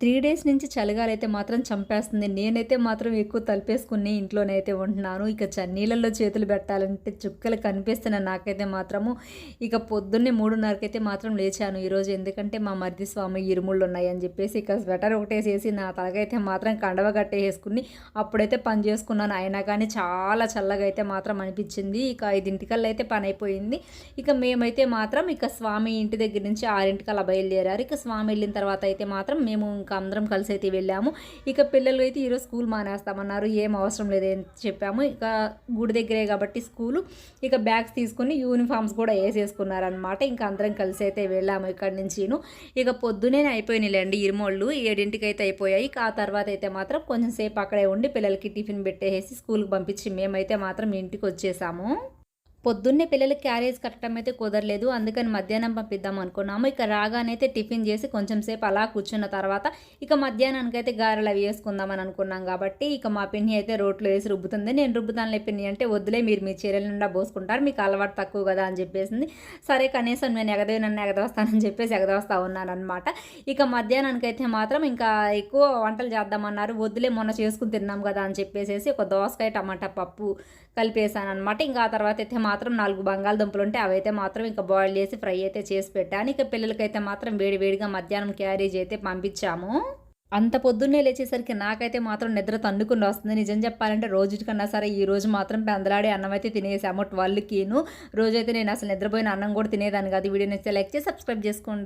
Three days నుంచి చలిగాలైతే మాత్రం చంపేస్తుంది. నేనైతే మాత్రం ఎక్కువ తలిపేసుకుని ఇంట్లోనైతే ఉంటున్నాను. ఇక చన్నీళ్ళల్లో చేతులు పెట్టాలంటే చుక్కలు కనిపిస్తున్న నాకైతే మాత్రము. ఇక పొద్దున్నే మూడున్నరకైతే మాత్రం లేచాను ఈరోజు. ఎందుకంటే మా మరిది స్వామి ఇరుముళ్ళు ఉన్నాయని చెప్పేసి ఇక స్వెటర్ ఒకటేసేసి నా తలకైతే మాత్రం కండవ కట్టేసుకుని అప్పుడైతే పని చేసుకున్నాను. అయినా కానీ చాలా చల్లగా అయితే మాత్రం అనిపించింది. ఇక ఐదింటికల్లా అయితే పని అయిపోయింది ఇక మేమైతే మాత్రం ఇక స్వామి ఇంటి దగ్గర నుంచి ఆరింటికల్లా బయలుదేరారు. ఇక స్వామి వెళ్ళిన తర్వాత అయితే మాత్రం మేము ఇంకా అందరం కలిసి అయితే వెళ్ళాము. ఇక పిల్లలు అయితే ఈరోజు స్కూల్ మానేస్తామన్నారు. ఏం అవసరం లేదని చెప్పాము. ఇక గుడి దగ్గరే కాబట్టి స్కూలు. ఇక బ్యాగ్స్ తీసుకుని యూనిఫామ్స్ కూడా వేసేసుకున్నారనమాట ఇంకా అందరం కలిసి అయితే వెళ్ళాము ఇక్కడి నుంచిను. ఇక పొద్దునే అయిపోయినాయిలేండి ఇరుమోళ్ళు. ఏడింటికి అయితే అయిపోయాయి ఆ తర్వాత అయితే మాత్రం కొంచెం సేపు అక్కడే ఉండి పిల్లలకి టిఫిన్ పెట్టేసి స్కూల్కి పంపించి మేమైతే మాత్రం ఇంటికి వచ్చేసాము. పొద్దున్నే పిల్లలకి క్యారేజ్ కట్టడం అయితే కుదరలేదు. అందుకని మధ్యాహ్నం పంపిద్దాం అనుకున్నాము. ఇక రాగానే అయితే టిఫిన్ చేసి కొంచెం సేపు అలా కూర్చున్న తర్వాత ఇక మధ్యాహ్నానికి అయితే గారెలు అవి వేసుకుందామని అనుకున్నాం కాబట్టి ఇక మా పిన్ని అయితే రోట్లో వేసి రుబ్బుతుంది. నేను రుబ్బుతానులే పిన్ని అంటే వద్దులే మీరు మీ చీరల నిండా పోసుకుంటారు మీకు అలవాటు తక్కువ కదా అని చెప్పేసింది. సరే కనీసం నేను ఎగదే నన్ను ఎగదవస్తానని చెప్పేసి ఎగదవస్తా ఉన్నానమాట ఇక మధ్యాహ్నానికి అయితే మాత్రం ఇంకా ఎక్కువ వంటలు చేద్దామన్నారు. వద్దులే మొన్న చేసుకుని తిన్నాం కదా అని చెప్పేసి ఒక దోసకాయ టమాటా పప్పు కలిపేసాను అనమాట ఇంకా ఆ తర్వాత అయితే మాత్రం నాలుగు బంగాళదుంపలు ఉంటే అవైతే మాత్రం ఇంకా బాయిల్ చేసి ఫ్రై అయితే చేసి పెట్టాను ఇక పిల్లలకైతే మాత్రం వేడి వేడిగా మధ్యాహ్నం క్యారేజ్ అయితే పంపించాము. అంత పొద్దున్నే లేచేసరికి నాకైతే మాత్రం నిద్ర తన్నుకుని వస్తుంది. నిజం చెప్పాలంటే రోజుకన్నా సరే ఈ రోజు మాత్రం పెందలాడే అన్నం అయితే తినేసాము. ట్వెల్వ్కిను. రోజైతే నేను అసలు నిద్రపోయిన అన్నం కూడా తినేదాన్ని కాదు. వీడియో నచ్చితే లైక్ చేసి సబ్స్క్రైబ్ చేసుకోండి.